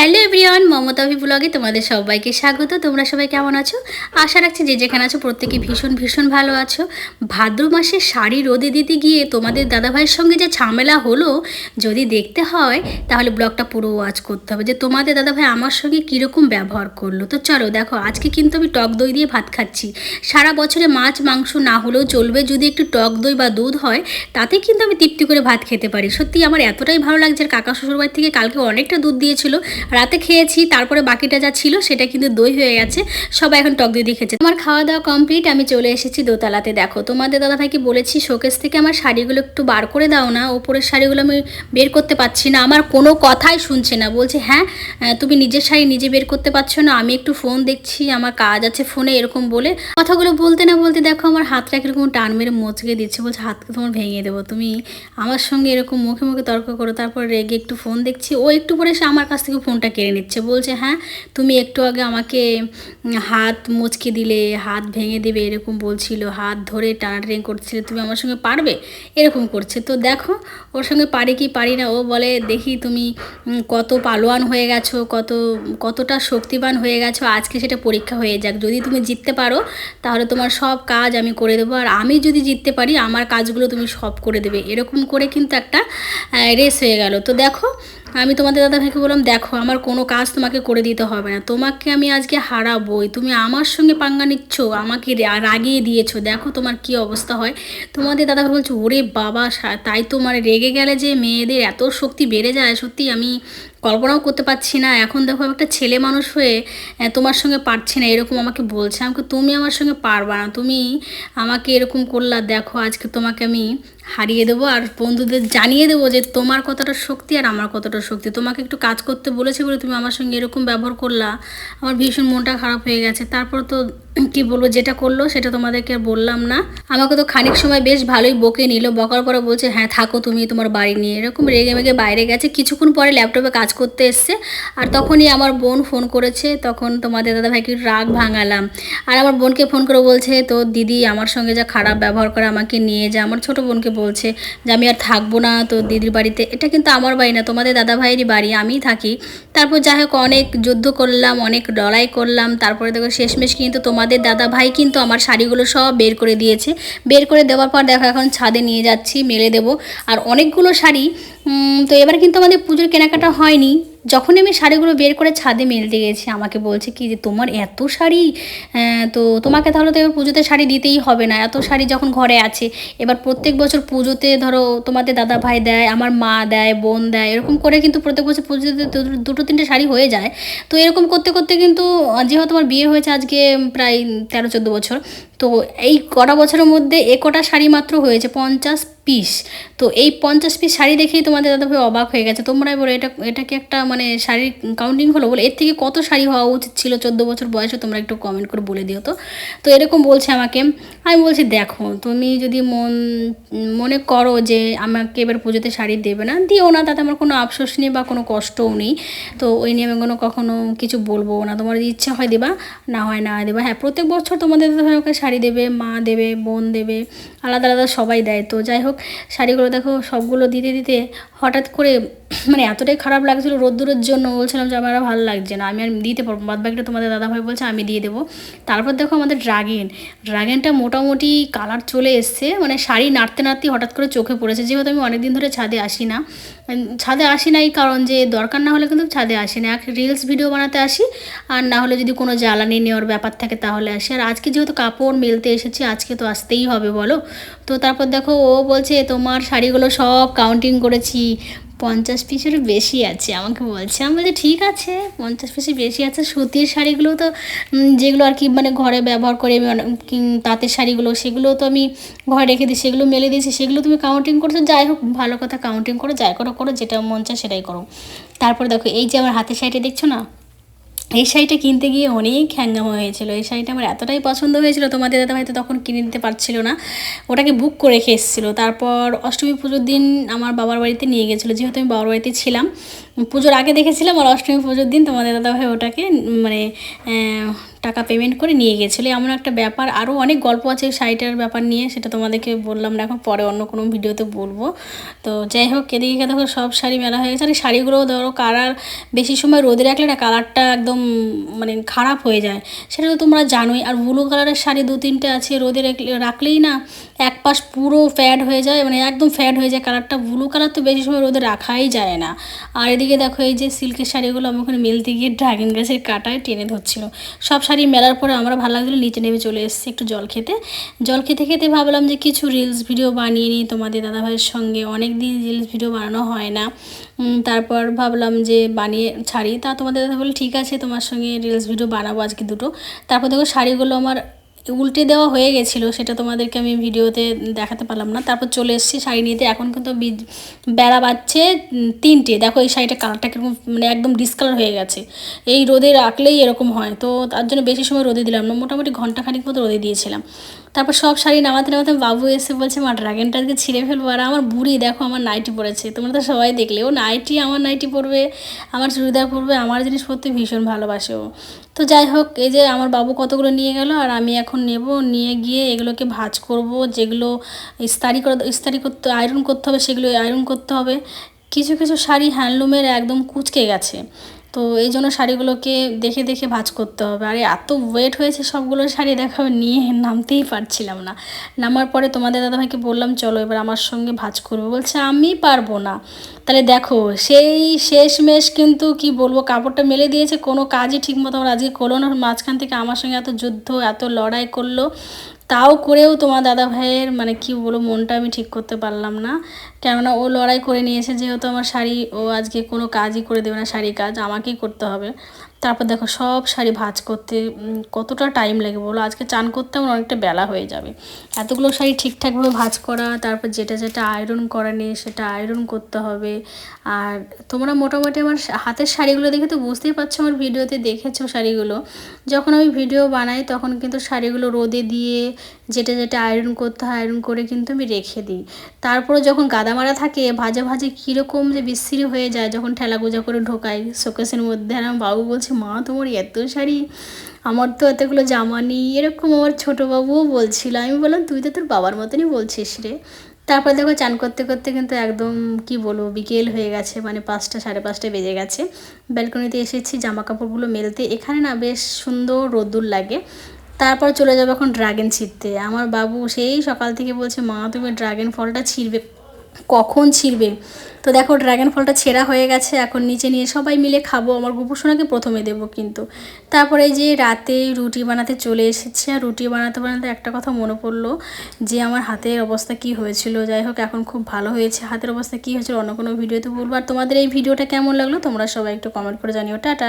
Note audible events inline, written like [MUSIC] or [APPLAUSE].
Hello everyone মমতাভি ব্লগে তোমাদের সবাইকে স্বাগত। তোমরা সবাই কেমন আছো? আশা রাখছি যে যেখানে আছো প্রত্যেকে ভীষণ ভীষণ ভালো আছো। ভাদ্র মাসে শাড়ি রোদে দিতে গিয়ে তোমাদের দাদাভাইয়ের সঙ্গে যে ঝামেলা হলো, যদি দেখতে হয়, তাহলে ব্লগটা পুরো ওয়াচ করতে হবে যে তোমাদের দাদাভাই আমার সঙ্গে কীরকম ব্যবহার করল। তো চলো দেখো, আজকে কিন্তু আমি টক দই দিয়ে ভাত খাচ্ছি। সারা বছরে মাছ, মাংস না হলেও চলবে, যদি একটু টক দই বা দুধ হয়, তাতে কিন্তু আমি তৃপ্তি করে ভাত খেতে পারি। সত্যি আমার এতটাই ভালো লাগছে কাকা শ্বশুরবাড়ি থেকে কালকে অনেকটা দুধ দিয়েছিল রাতে খেয়েছি, তারপরে বাকিটা যা ছিল সেটা কিন্তু দই হয়ে গেছে, সবাই এখন টক দই দিয়ে খেয়েছে। আমার খাওয়া দাওয়া কমপ্লিট আমি চলে এসেছি দোতলাতে। দেখো, তোমাদের দাদা দাদাভাইকে বলেছি, শোকেস থেকে আমার শাড়িগুলো একটু বার করে দাও না, ওপরের শাড়িগুলো আমি বের করতে পারছি না। আমার কোনো কথাই শুনছে না। বলছে হ্যাঁ তুমি নিজের শাড়ি নিজে বের করতে পারছ না, আমি একটু ফোন দেখছি, আমার কাজ আছে ফোনে এরকম বলে। কথাগুলো বলতে না বলতে দেখো, আমার হাতটা কীরকম টান মেরে মোচকে দিচ্ছে। বলছে, হাতকে তোমার ভেঙে দেবো, তুমি আমার সঙ্গে এরকম মুখে মুখে তর্ক করো, তারপর রেগে একটু ফোন দেখছি। ও একটু পরে সে আমার কাছ থেকে ফোনটা কেড়ে নিচ্ছে। বলছে হ্যাঁ তুমি একটু আগে আমাকে হাত মুচকে দিলে, হাত ভেঙে দেবে, এরকম বলছিল। হাত ধরে টানাটানি করছিলে তুমি আমার সঙ্গে পারবে? এরকম করছে। তো দেখো, ওর সঙ্গে পারি কি পারি না। ও বলে, দেখি তুমি কত পালোয়ান হয়ে গেছো, কত, কতটা শক্তিবান হয়ে গেছো। আজকে সেটা পরীক্ষা হয়ে যাক। যদি তুমি জিততে পারো, তাহলে তোমার সব কাজ আমি করে দেবো। আর আমি যদি জিততে পারি, আমার কাজগুলো তুমি সব করে দেবে। এরকম করে কিন্তু একটা রেস হয়ে গেল। তো দেখো আমি তোমাদের দাদা ভাইকে বললাম, দেখো, আমার কোনো কাজ তোমাকে করে দিতে হবে না। তোমাকে আমি আজকে হারাবোই। তুমি আমার সঙ্গে পাঙ্গা নিচ্ছ, আমাকে রাগিয়ে দিয়েছ। দেখো তোমার কি অবস্থা হয়। তোমাদের দাদা ভাই বলছে, ওরে বাবা তাই তো মানে রেগে গেলে যে মেয়েদের এত শক্তি বেড়ে যায়, সত্যি আমি কল্পনাও করতে পারছি না। এখন দেখো একটা ছেলে মানুষ হয়ে তোমার সঙ্গে পারছি না, এরকম আমাকে বলছে। আমাকে তুমি আমার সঙ্গে পারবা না। তুমি আমাকে এরকম করলা, দেখো আজকে তোমাকে আমি হারিয়ে দেবো। আর বন্ধুদের জানিয়ে দেবো যে তোমার কতটা শক্তি আর আমার কতটা শক্তি। তোমাকে একটু কাজ করতে বলেছে বলে তুমি আমার সঙ্গে এরকম ব্যবহার করলা। আমার ভীষণ মনটা খারাপ হয়ে গেছে। তারপর তো [CLEARS THROAT] কি বলব, যেটা করল সেটা তোমাদেরকে বললাম না। আমাকে তো খানিক সময় বেশ ভালোই বকে নিল। বকার পরে বলছে হ্যাঁ থাকো তুমি তোমার বাড়ি নিয়ে। এরকম রেগে মেগে বাইরে গেছে। কিছুক্ষণ পরে ল্যাপটপে কাজ করতে এসছে। আর তখনই আমার বোন ফোন করেছে, তখন তোমাদের দাদা ভাইকে রাগ ভাঙালাম। আর আমার বোনকে ফোন করে বলছে, তো দিদি আমার সঙ্গে যা খারাপ ব্যবহার করে আমাকে নিয়ে যা। আমার ছোট বোনকে বলছে যে, আমি আর থাকব না তো দিদির বাড়িতে। এটা কিন্তু আমার বাড়ি না, তোমাদের দাদা ভাইয়েরই বাড়ি, আমিই থাকি। তারপর যাই হোক, অনেক যুদ্ধ করলাম, অনেক লড়াই করলাম। তারপরে দেখো শেষমেশ কিন্তু তোমাদের দাদা ভাই কিন্তু আমার শাড়িগুলো সব বের করে দিয়েছে। বের করে দেওয়ার পর দেখো এখন ছাদে নিয়ে যাচ্ছি, মেলে দেবো। আর অনেকগুলো শাড়ি তো এবার কিন্তু আমাদের পুজোর কেনাকাটা হয়নি। যখন আমি শাড়িগুলো বের করে ছাদে মেলতে গেছি আমাকে বলছে কি যে, তোমার এত শাড়ি? তো তোমাকে তাহলে তো এবার পুজোতে শাড়ি দিতেই হবে না। এত শাড়ি যখন ঘরে আছে, এবার প্রত্যেক বছর পুজোতে ধরো তোমাদের দাদা ভাই দেয়, আমার মা দেয়, বোন দেয়, এরকম করে কিন্তু প্রত্যেক বছর পুজোতে দুটো, তিনটে শাড়ি হয়ে যায়। তো এরকম করতে করতে কিন্তু যেহেতু আমার বিয়ে হয়েছে আজকে প্রায় তেরো, চোদ্দ বছর, তো এই কটা বছরের মধ্যে এ কটা শাড়ি মাত্র হয়েছে, পঞ্চাশ পিস। তো এই পঞ্চাশ পিস শাড়ি দেখেই তোমাদের দাদা ভাই অবাক হয়ে গেছে। তোমরাই বলো এটা এটা কি একটা মানে শাড়ির কাউন্টিং হলো বলে, এর থেকে কত শাড়ি হওয়া উচিত ছিল চোদ্দ বছর বয়সে তোমরা একটু কমেন্ট করে বলে দিও তো। তো এরকম বলছে আমাকে, আমি বলছি দেখো, তুমি যদি মন, মনে করো যে আমাকে এবার পুজোতে শাড়ি দেবে না, দিও না, তাতে আমার কোনো আফসোস নেই বা কোনো কষ্টও নেই। তো ওই নিয়ে আমি কোনো কখনো কিছু বলব না, তোমার ইচ্ছা হয় দেবা, না হয় না দেবা। হ্যাঁ প্রত্যেক বছর তোমাদের ওকে শাড়ি দেবে, মা দেবে, বোন দেবে, আলাদা আলাদা সবাই দেয়। তো যাই হোক, শাড়িগুলো দেখো সবগুলো দিতে দিতে হঠাৎ করে মানে এতটাই খারাপ লাগছিল রোদ্দুরের জন্য বলছিলাম যে আমার ভালো লাগছে না, আমি আর দিতে পারব বাদ বাকিটা তোমাদের দাদাভাই বলছে, আমি দিয়ে দেবো। তারপর দেখো আমাদের ড্রাগেন। ড্রাগেনটা মোটামুটি কালার চলে এসছে মানে শাড়ি নাড়তে নাড়তে হঠাৎ করে চোখে পড়েছে। যেহেতু আমি অনেকদিন ধরে ছাদে আসি না ছাদে আসি না এই কারণ যে দরকার না হলে কিন্তু ছাদে আসি না। এক রিলস ভিডিও বানাতে আসি, আর না হলে যদি কোনো জ্বালানি নেওয়ার ব্যাপার থাকে তাহলে আসি। আর আজকে যেহেতু কাপড় মেলতে এসেছি, আজকে তো আসতেই হবে বলো। তো তারপর দেখো ও বলছে, তোমার শাড়িগুলো সব কাউন্টিং করেছি পঞ্চাশ পিসের বেশি আছে, আমাকে বলছে। আমি বলছি, ঠিক আছে, পঞ্চাশ পিসের বেশি আছে। সুতির শাড়িগুলো তো যেগুলো আর কি মানে ঘরে ব্যবহার করে কিং- তাঁতের শাড়িগুলো, সেগুলো তো আমি ঘরে রেখে দিই, সেগুলো মেলে দিয়েছি, সেগুলো তুমি কাউন্টিং করছ, যাই হোক, ভালো কথা কাউন্টিং করো, যাই করো করো, যেটা মন চায় সেটাই করো। তারপর দেখো, এই যে আমার হাতের শাড়িটা দেখছ না? এই শাড়িটা কিনতে গিয়ে অনেক হ্যাঙ্গামা হয়েছিল। এই শাড়িটা আমার এতটাই পছন্দ হয়েছিল তোমাদের দাদা হয়তো তখন কিনে নিতে পারছিল না। ওটাকে বুক করে রেখে এসেছিল। তারপর অষ্টমী পুজোর দিন আমার বাবার বাড়িতে নিয়ে গেছিল। যেহেতু আমি বাবার বাড়িতে ছিলাম পুজোর আগে দেখেছিলাম আর অষ্টমী পুজোর দিন তোমাদের দাদাভাই ওটাকে মানে টাকা পেমেন্ট করে নিয়ে গেছিল। এমন একটা ব্যাপার। আরও অনেক গল্প আছে শাড়িটার ব্যাপার নিয়ে, সেটা তোমাদেরকে বললাম না এখন পরে অন্য কোনো ভিডিওতে বলব। তো যাই হোক, এদিকে দেখো সব শাড়ি মেলা হয়ে গেছে। আর এই শাড়িগুলো ধরো কালার বেশি সময় রোদে রাখলে না কালারটা একদম মানে খারাপ হয়ে যায়। সেটা তো তোমরা জানোই। আর ব্লু কালারের শাড়ি দু তিনটে আছে রোদে রাখলে, রাখলেই না এক পাশ পুরো ফ্যাড হয়ে যায় মানে একদম ফ্যাড হয়ে যায় কালারটা ব্লু কালার তো বেশি সময় রোদে রাখাই যায় না। আর এদিকে দেখো এই যে সিল্কের শাড়িগুলো আমি ওখানে মেলতে গিয়ে ড্রাগন গাছের কাটায় টেনে ধরছিল। সব শাড়ি মেলার পরে আমরা ভালো লাগছিল নিচে নেমে চলে এসেছি একটু জল খেতে। জল খেতে খেতে ভাবলাম যে কিছু রিলস ভিডিও বানিয়ে নিই, তোমাদের দাদাভাইয়ের সঙ্গে। অনেক দিন রিলস ভিডিও বানানো হয় না। তারপর ভাবলাম যে বানিয়ে ছাড়ি। তা তোমাদের দাদা বলে ঠিক আছে, তোমার সঙ্গে রিলস ভিডিও বানাবো আজকে দুটো। তারপর দেখো শাড়িগুলো আমার উল্টে দেওয়া হয়ে গেছিল, সেটা তোমাদেরকে আমি ভিডিওতে দেখাতে পারলাম না। তারপর চলে এসেছি শাড়ি নিতে। এখন কিন্তু বেড়া বাচ্ছে তিনটে। দেখো এই শাড়িটা কালারটা কীরকম মানে একদম ডিসকালার হয়ে গেছে। এই রোদে রাখলেই এরকম হয়। তো তার জন্য বেশি সময় রোদে দিলাম না। মোটামুটি ঘন্টাখানিক মতো রোদে দিয়েছিলাম। তারপর সব শাড়ি নামাতে নামাতে বাবু এসে বলছে, মা ড্রাগনটা আজকে ছিঁড়ে ফেলব আর আমার বুড়ি দেখো আমার নাইটি পরেছে। তোমরা তো সবাই দেখলে, ও নাইটি, আমার নাইটি পরবে, আমার চুড়িদার পরবে, আমার জিনিস জিনিসপত্র ভীষণ ভালোবাসে ও। তো যাই হোক, এই যে আমার বাবু কতগুলো নিয়ে গেল আর আমি এখন নেব, নিয়ে গিয়ে এগুলোকে ভাজ করব, যেগুলো ইস্তারি করে, ইস্তারি করতে, আয়রন করতে হবে, সেগুলো আয়রন করতে হবে। কিছু কিছু শাড়ি হ্যান্ডলুমের একদম কুচকে গেছে। তো এই জন্য শাড়িগুলোকে দেখে দেখে ভাজ করতে হবে। আর এত ওয়েট হয়েছে সবগুলো শাড়ি, দেখো নিয়ে নামতেই পারছিলাম না। নামার পরে তোমাদের দাদাভাইকে বললাম, চলো এবার আমার সঙ্গে ভাজ করবে। বলছে, আমি পারব না। তাহলে দেখো, সেই শেষমেশ কিন্তু কি বলব, কাপড়টা মেলে দিয়েছে, কোনো কাজই ঠিকমতো আমার আজকে করল না। মাঝখান থেকে আমার সঙ্গে এত যুদ্ধ, এত লড়াই করল তাও করেও তোমার দাদা ভাইয়ের মানে কি বলব, মনটা আমি ঠিক করতে পারলাম না। কেননা ও লড়াই করে নিয়েছে, যেহেতু আমার শাড়ি, ও আজকে কোনো কাজই করে দেবে না শাড়ি কাজ আমাকেই করতে হবে। তারপর দেখো, সব শাড়ি ভাজ করতে কতটা টাইম লাগে বলো? আজকে চান করতে আমার অনেকটা বেলা হয়ে যাবে। এতগুলো শাড়ি ঠিকঠাকভাবে ভাজ করা, তারপর যেটা যেটা আয়রন করা নেই সেটা আয়রন করতে হবে। আর তোমরা মোটামুটি আমার হাতের শাড়িগুলো দেখে তো বুঝতেই পারছ, আমার ভিডিওতে দেখেছ শাড়িগুলো। যখন আমি ভিডিও বানাই, তখন কিন্তু শাড়িগুলো রোদে দিয়ে যেটা যেটা আয়রন করতে হয় আয়রন করে কিন্তু আমি রেখে দিই। তারপরে যখন গাদামারা থাকে, ভাজা ভাজে কীরকম যে বিশ্রী হয়ে যায়, যখন ঠেলা গোজা করে ঢোকাই শোকেসের মধ্যে। আর আমার বাবু বলছে, মা, তোমার এত শাড়ি, আমার তো এতগুলো জামা নেই। এরকম আমার ছোটো বাবুও বলছিল। আমি বললাম, তুই তো তোর বাবার মতনই বলছিস রে। তারপর দেখো, চান করতে করতে কিন্তু একদম, কি বলব, বিকেল হয়ে গেছে মানে পাঁচটা, সাড়ে পাঁচটা বেজে গেছে। ব্যালকনিতে এসেছি জামা কাপড়গুলো মেলতে। এখানে না বেশ সুন্দর রোদ্দুর লাগে। তারপর চলে যাব এখন ড্রাগন ছিঁড়তে। আমার বাবু সেই সকাল থেকে বলছে, মা, তুমি ড্রাগন ফলটা ছিঁড়বে। কখন ছিঁড়বে? তো দেখো ড্রাগন ফলটা ছেঁড়া হয়ে গেছে, এখন নিচে নিয়ে সবাই মিলে খাব। আমার গোপুসোনাকে প্রথমে দেবো কিন্তু। তারপরে যে রাতে রুটি বানাতে চলে এসেছে, আর রুটি বানাতে বানাতে একটা কথা মনে পড়ল যে, আমার হাতের অবস্থা কি হয়েছিল? যাই হোক, এখন খুব ভালো হয়েছে। হাতের অবস্থা কি হয়েছিল অন্য কোনো ভিডিওতে বলব। আর তোমাদের এই ভিডিওটা কেমন লাগল, তোমরা সবাই একটু কমেন্ট করে জানিও। টাটা।